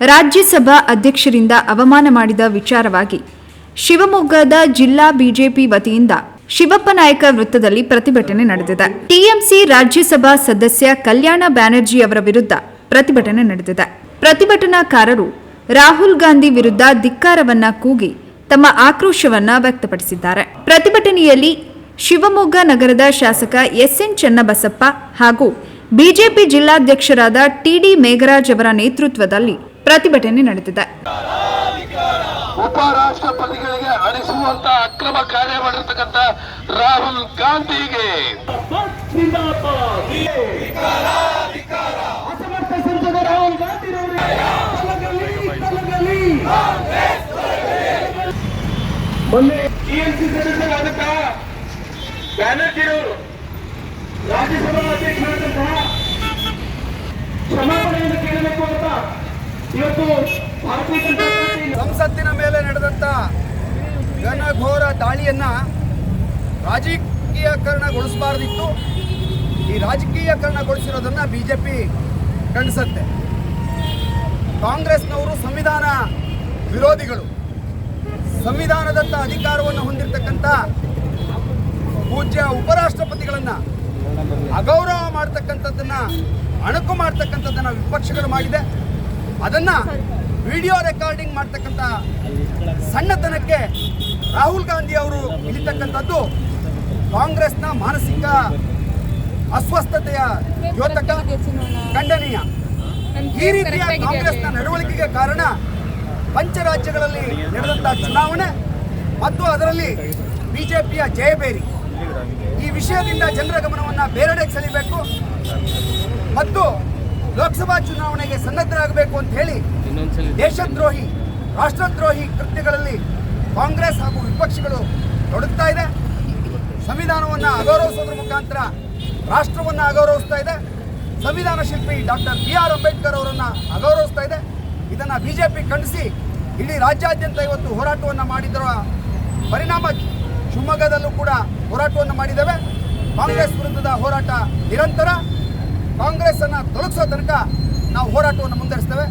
ರಾಜ್ಯಸಭಾ ಅಧ್ಯಕ್ಷರಿಂದ ಅವಮಾನ ಮಾಡಿದ ವಿಚಾರವಾಗಿ ಶಿವಮೊಗ್ಗದ ಜಿಲ್ಲಾ ಬಿಜೆಪಿ ವತಿಯಿಂದ ಶಿವಪ್ಪ ನಾಯಕ ವೃತ್ತದಲ್ಲಿ ಪ್ರತಿಭಟನೆ ನಡೆದಿದೆ. ಟಿಎಂಸಿ ರಾಜ್ಯಸಭಾ ಸದಸ್ಯ ಕಲ್ಯಾಣ ಬ್ಯಾನರ್ಜಿ ಅವರ ವಿರುದ್ಧ ಪ್ರತಿಭಟನೆ ನಡೆದಿದೆ. ಪ್ರತಿಭಟನಾಕಾರರು ರಾಹುಲ್ ಗಾಂಧಿ ವಿರುದ್ಧ ಧಿಕ್ಕಾರವನ್ನ ಕೂಗಿ ತಮ್ಮ ಆಕ್ರೋಶವನ್ನ ವ್ಯಕ್ತಪಡಿಸಿದ್ದಾರೆ. ಪ್ರತಿಭಟನೆಯಲ್ಲಿ ಶಿವಮೊಗ್ಗ ನಗರದ ಶಾಸಕ ಎಸ್ಎನ್ ಚನ್ನಬಸಪ್ಪ ಹಾಗೂ ಬಿಜೆಪಿ ಜಿಲ್ಲಾಧ್ಯಕ್ಷರಾದ ಟಿಡಿ ಮೇಘರಾಜ್ ಅವರ ನೇತೃತ್ವದಲ್ಲಿ ಪ್ರತಿಭಟನೆ ನಡೆದಿದೆ. ಉಪರಾಷ್ಟ್ರಪತಿಗಳಿಗೆ ಅಳಿಸುವಂತ ಅಕ್ರಮ ಕಾರ್ಯ ಮಾಡಿರ್ತಕ್ಕಂಥ ರಾಹುಲ್ ಗಾಂಧಿಗೆ. ರಾಜ್ಯಸಭಾ ಅಧ್ಯಕ್ಷರಾದಂತಹ ಸಂಸತ್ತಿನ ಮೇಲೆ ನಡೆದಂಥ ಘನಘೋರ ದಾಳಿಯನ್ನ ರಾಜಕೀಯಕರಣಗೊಳಿಸಬಾರ್ದಿತ್ತು. ಈ ರಾಜಕೀಯಕರಣಗೊಳಿಸಿರೋದನ್ನ ಬಿಜೆಪಿ ಖಂಡಿಸುತ್ತೆ. ಕಾಂಗ್ರೆಸ್ನವರು ಸಂವಿಧಾನ ವಿರೋಧಿಗಳು. ಸಂವಿಧಾನದತ್ತ ಅಧಿಕಾರವನ್ನು ಹೊಂದಿರತಕ್ಕಂಥ ಪೂಜ್ಯ ಉಪರಾಷ್ಟ್ರಪತಿಗಳನ್ನ ಅಗೌರವ ಮಾಡ್ತಕ್ಕಂಥದ್ದನ್ನ, ಅಣಕು ಮಾಡ್ತಕ್ಕಂಥದ್ದನ್ನ ವಿಪಕ್ಷಗಳು ಮಾಡಿದೆ. ಅದನ್ನ ವಿಡಿಯೋ ರೆಕಾರ್ಡಿಂಗ್ ಮಾಡ್ತಕ್ಕಂಥ ಸಣ್ಣತನಕ್ಕೆ ರಾಹುಲ್ ಗಾಂಧಿ ಅವರು ಇಳಿತಕ್ಕಂಥದ್ದು ಕಾಂಗ್ರೆಸ್ನ ಮಾನಸಿಕ ಅಸ್ವಸ್ಥತೆಯ ದ್ಯೋತಕ ಖಂಡನೀಯ. ಈ ರೀತಿಯ ಕಾಂಗ್ರೆಸ್ನ ನಡವಳಿಕೆಗೆ ಕಾರಣ ಪಂಚರಾಜ್ಯಗಳಲ್ಲಿ ನಡೆದಂತಹ ಚುನಾವಣೆ ಮತ್ತು ಅದರಲ್ಲಿ ಬಿಜೆಪಿಯ ಜಯಬೇರಿ ಈ ವಿಷಯದಿಂದ ಜನರ ಗಮನವನ್ನು ಬೇರೆಡೆಗೆ ಸೆಳಿಬೇಕು. ಮತ್ತು ಲೋಕಸಭಾ ಚುನಾವಣೆಗೆ ಸನ್ನದ್ಧರಾಗಬೇಕು ಅಂತ ಹೇಳಿ ದೇಶದ್ರೋಹಿ ರಾಷ್ಟ್ರದ್ರೋಹಿ ಕೃತ್ಯಗಳಲ್ಲಿ ಕಾಂಗ್ರೆಸ್ ಹಾಗೂ ವಿಪಕ್ಷಗಳು ತೊಡಗ್ತಾ ಇದೆ. ಸಂವಿಧಾನವನ್ನು ಅಗೌರವಿಸೋದ್ರ ಮುಖಾಂತರ ರಾಷ್ಟ್ರವನ್ನು ಅಗೌರವಿಸ್ತಾ ಇದೆ. ಸಂವಿಧಾನ ಶಿಲ್ಪಿ ಡಾಕ್ಟರ್ ಬಿ ಆರ್ ಅಂಬೇಡ್ಕರ್ ಅವರನ್ನು ಅಗೌರವಿಸ್ತಾ ಇದೆ. ಇದನ್ನು ಬಿಜೆಪಿ ಖಂಡಿಸಿ ಇಡೀ ರಾಜ್ಯಾದ್ಯಂತ ಇವತ್ತು ಹೋರಾಟವನ್ನು ಮಾಡಿದರ ಪರಿಣಾಮ ಶಿವಮೊಗ್ಗದಲ್ಲೂ ಕೂಡ ಹೋರಾಟವನ್ನು ಮಾಡಿದ್ದೇವೆ ಕಾಂಗ್ರೆಸ್ ವಿರುದ್ಧದ ಹೋರಾಟ ನಿರಂತರ. ಕಾಂಗ್ರೆಸ್ ಅನ್ನ ತೊಲಗಿಸೋ ತನಕ ನಾವು ಹೋರಾಟವನ್ನು ಮುಂದುವರಿಸ್ತೇವೆ.